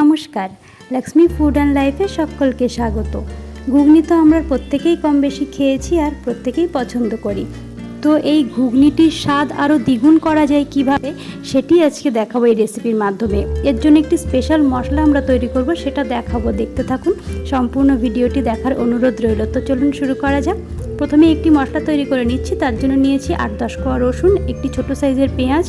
নমস্কার Lakshmi food and লাইফে সকলকে স্বাগত। ঘুগনি তো আমরা প্রত্যেকেই কম বেশি খেয়েছি আর প্রত্যেকেই পছন্দ করি। তো এই ঘুগনিটির স্বাদ আরও দ্বিগুণ করা যায় কীভাবে, সেটি আজকে দেখাবো এই রেসিপির মাধ্যমে। এর জন্য একটি স্পেশাল মশলা আমরা তৈরি করব, সেটা দেখাবো। দেখতে থাকুন, সম্পূর্ণ ভিডিওটি দেখার অনুরোধ রইল। তো চলুন শুরু করা যাক। প্রথমে একটি মশলা তৈরি করে নিচ্ছি, তার জন্য নিয়েছি আট দশ কোয়া রসুন, একটি ছোট সাইজের পেঁয়াজ,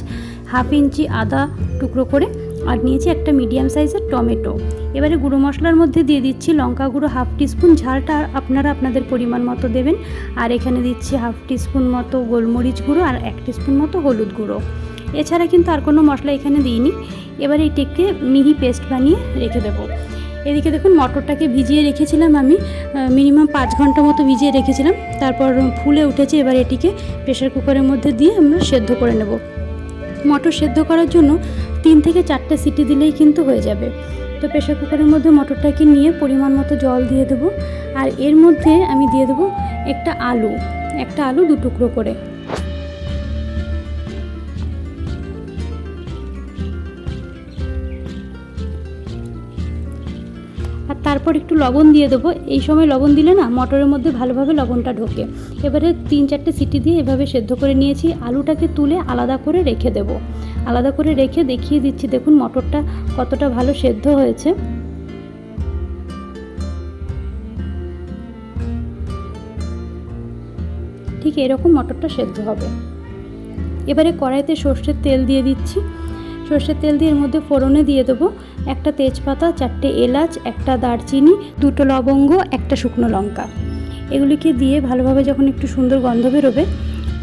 হাফ ইঞ্চি আদা টুকরো করে আর নিয়েছি একটা মিডিয়াম সাইজের টমেটো। এবারে গুঁড়ো মশলার মধ্যে দিয়ে দিচ্ছি লঙ্কা গুঁড়ো হাফ টিস্পুন, ঝালটা আপনারা আপনাদের পরিমাণ মতো দেবেন। আর এখানে দিচ্ছি হাফ টিস্পুন মতো গোলমরিচ গুঁড়ো আর এক টিস্পুন মতো হলুদ গুঁড়ো। এছাড়া কিন্তু আর কোনো মশলা এখানে দিইনি। এবারে এটিকে মিহি পেস্ট বানিয়ে রেখে দেবো। এদিকে দেখুন মটরটাকে ভিজিয়ে রেখেছিলাম আমি মিনিমাম পাঁচ ঘণ্টা মতো ভিজিয়ে রেখেছিলাম। তারপর ফুলে উঠেছে, এবার এটিকে প্রেশার কুকারের মধ্যে দিয়ে আমরা সেদ্ধ করে নেব। মটর সেদ্ধ করার জন্য তিন থেকে চারটে সিটি দিলেই কিন্তু হয়ে যাবে। তো প্রেশার কুকারের মধ্যে মটরটাকে নিয়ে পরিমাণ মতো জল দিয়ে দেবো। আর এর মধ্যে আমি দিয়ে দেবো একটা আলু একটা আলু দু টুকরো করে। আর তারপর একটু লবণ দিয়ে দেবো। এই সময় লবণ দিলে না মটরের মধ্যে ভালোভাবে লবণটা ঢোকে। এবারে তিন চারটে সিটি দিয়ে এভাবে সেদ্ধ করে নিয়েছি। আলুটাকে তুলে আলাদা করে রেখে দেব। আলাদা করে রেখে দেখিয়ে দিচ্ছি। দেখুন, মটরটা কতটা ভালো সেদ্ধ হয়েছে। ঠিক এরকম মটরটা সেদ্ধ হবে। এবারে কড়াইতে সর্ষের তেল দিয়ে দিচ্ছি। সর্ষের তেল দিয়ে এর মধ্যে ফোড়নে দিয়ে দেবো একটা তেজপাতা, চারটে এলাচ, একটা দারচিনি, দুটো লবঙ্গ, একটা শুকনো লঙ্কা। এগুলিকে দিয়ে ভালোভাবে যখন একটু সুন্দর গন্ধ বেরোবে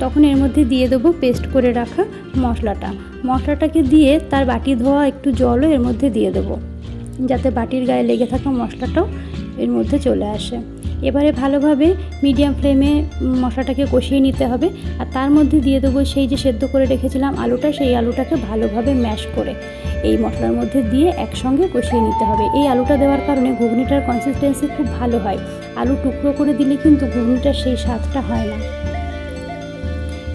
তখন এর মধ্যে দিয়ে দেবো পেস্ট করে রাখা মশলাটা। মশলাটাকে দিয়ে তার বাটি ধোয়া একটু জলও এর মধ্যে দিয়ে দেবো, যাতে বাটির গায়ে লেগে থাকা মশলাটাও এর মধ্যে চলে আসে। এবারে ভালোভাবে মিডিয়াম ফ্লেমে মশলাটাকে কষিয়ে নিতে হবে, আর তার মধ্যে দিয়ে দেবো সেই যে সেদ্ধ করে রেখেছিলাম আলুটা, সেই আলুটাকে ভালোভাবে ম্যাশ করে এই মশলার মধ্যে দিয়ে একসঙ্গে কষিয়ে নিতে হবে। এই আলুটা দেওয়ার কারণে ঘুগনিটার কনসিস্টেন্সি খুব ভালো হয়। আলু টুকরো করে দিলে কিন্তু ঘুগনিটার সেই স্বাদটা হয় না।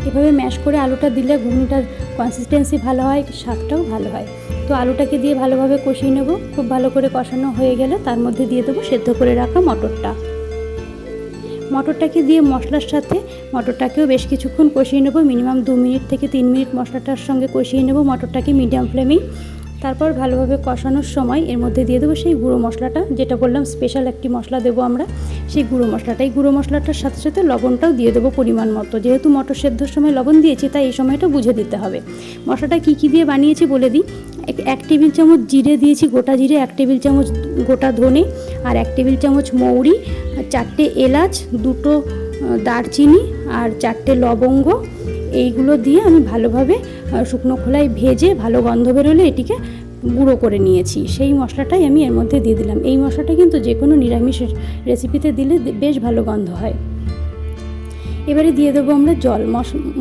এভাবে ম্যাশ করে আলুটা দিলে ঘুগনিটার কনসিস্টেন্সি ভালো হয়, স্বাদটাও ভালো হয়। তো আলুটাকে দিয়ে ভালোভাবে কষিয়ে নেব। খুব ভালো করে কষানো হয়ে গেলে তার মধ্যে দিয়ে দেবো সেদ্ধ করে রাখা মটরটা। মটরটাকে দিয়ে মশলার সাথে, মটরটাকেও বেশ কিছুক্ষণ কষিয়ে নেব। মিনিমাম দু মিনিট থেকে তিন মিনিট মশলাটার সঙ্গে কষিয়ে নেব। মটরটাকে মিডিয়াম ফ্লেমেই তারপর ভালোভাবে কষানোর সময় এর মধ্যে দিয়ে দেবো সেই গুঁড়ো মশলাটা, যেটা বললাম স্পেশাল একটি মশলা দেবো আমরা, সেই গুঁড়ো মশলাটা। এই গুঁড়ো মশলাটার সাথে সাথে লবণটাও দিয়ে দেবো পরিমাণ মতো। যেহেতু মটর সেদ্ধর সময় লবণ দিয়েছি, তাই এই সময়টা বুঝে দিতে হবে। মশলাটা কী কী দিয়ে বানিয়েছি বলে দিই। এক টেবিল চামচ জিরে দিয়েছি, গোটা জিরে, এক টেবিল চামচ গোটা ধনে আর এক টেবিল চামচ মৌরি, চারটে এলাচ, দুটো দারচিনি আর চারটে লবঙ্গ এইগুলো দিয়ে আমি ভালোভাবে শুকনো খোলায় ভেজে ভালো গন্ধ বেরোলে এটিকে গুঁড়ো করে নিয়েছি। সেই মশলাটাই আমি এর মধ্যে দিয়ে দিলাম। এই মশলাটা কিন্তু যে কোনো নিরামিষ রেসিপিতে দিলে বেশ ভালো গন্ধ হয়। এবারে দিয়ে দেবো আমরা জল।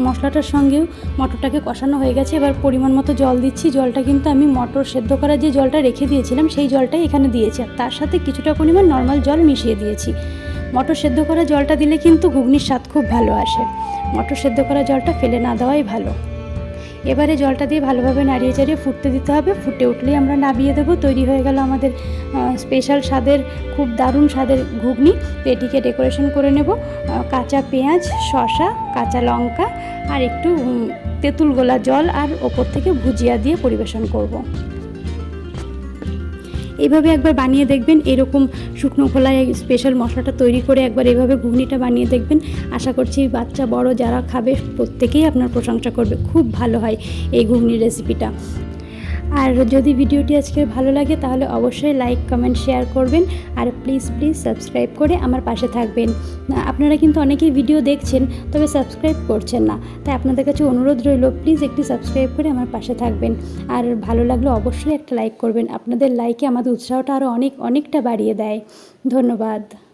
মশলাটার সঙ্গেও মটরটাকে কষানো হয়ে গেছে। এবার পরিমাণ মতো জল দিচ্ছি। জলটা কিন্তু আমি মটর সেদ্ধ করা যে জলটা রেখে দিয়েছিলাম, সেই জলটাই এখানে দিয়েছি। আর তার সাথে কিছুটা পরিমাণ নর্মাল জল মিশিয়ে দিয়েছি। মটর সেদ্ধ করা জলটা দিলে কিন্তু ঘুগনির স্বাদ খুব ভালো আসে। মটর সেদ্ধ করা জলটা ফেলে না দেওয়াই ভালো। এবারে জলটা দিয়ে ভালোভাবে নাড়িয়ে চাড়িয়ে ফুটতে দিতে হবে। ফুটে উঠলেই আমরা নাবিয়ে দেবো। তৈরি হয়ে গেল আমাদের স্পেশাল স্বাদের, খুব দারুণ স্বাদের ঘুগনি। তো এটিকে ডেকোরেশন করে নেব। কাঁচা পেঁয়াজ, শসা, কাঁচা লঙ্কা আর একটু তেঁতুল গোলা জল আর ওপর থেকে ভুজিয়া দিয়ে পরিবেশন করব। এইভাবে একবার বানিয়ে দেখবেন, এরকম শুকনো খোলায় স্পেশাল মশলাটা তৈরি করে একবার এভাবে ঘুগনিটা বানিয়ে দেখবেন। আশা করছি বাচ্চা, বড় যারা খাবে, প্রত্যেকেই আপনার প্রশংসা করবে। খুব ভালো হয় এই ঘুগনির রেসিপিটা আর যদি ভিডিওটি আজকে ভালো লাগে, তাহলে অবশ্যই লাইক কমেন্ট শেয়ার করবেন। আর প্লিজ প্লিজ সাবস্ক্রাইব করে আমার পাশে থাকবেন। আপনারা কিন্তু অনেকেই ভিডিও দেখছেন, তবে সাবস্ক্রাইব করছেন না। তাই আপনাদের কাছে অনুরোধ রইল প্লিজ একটি সাবস্ক্রাইব করে আমার পাশে থাকবেন। আর ভালো লাগলে অবশ্যই একটা লাইক করবেন। আপনাদের লাইকে আমাদের উৎসাহটা আরও অনেক, অনেকটা বাড়িয়ে দেয়। ধন্যবাদ।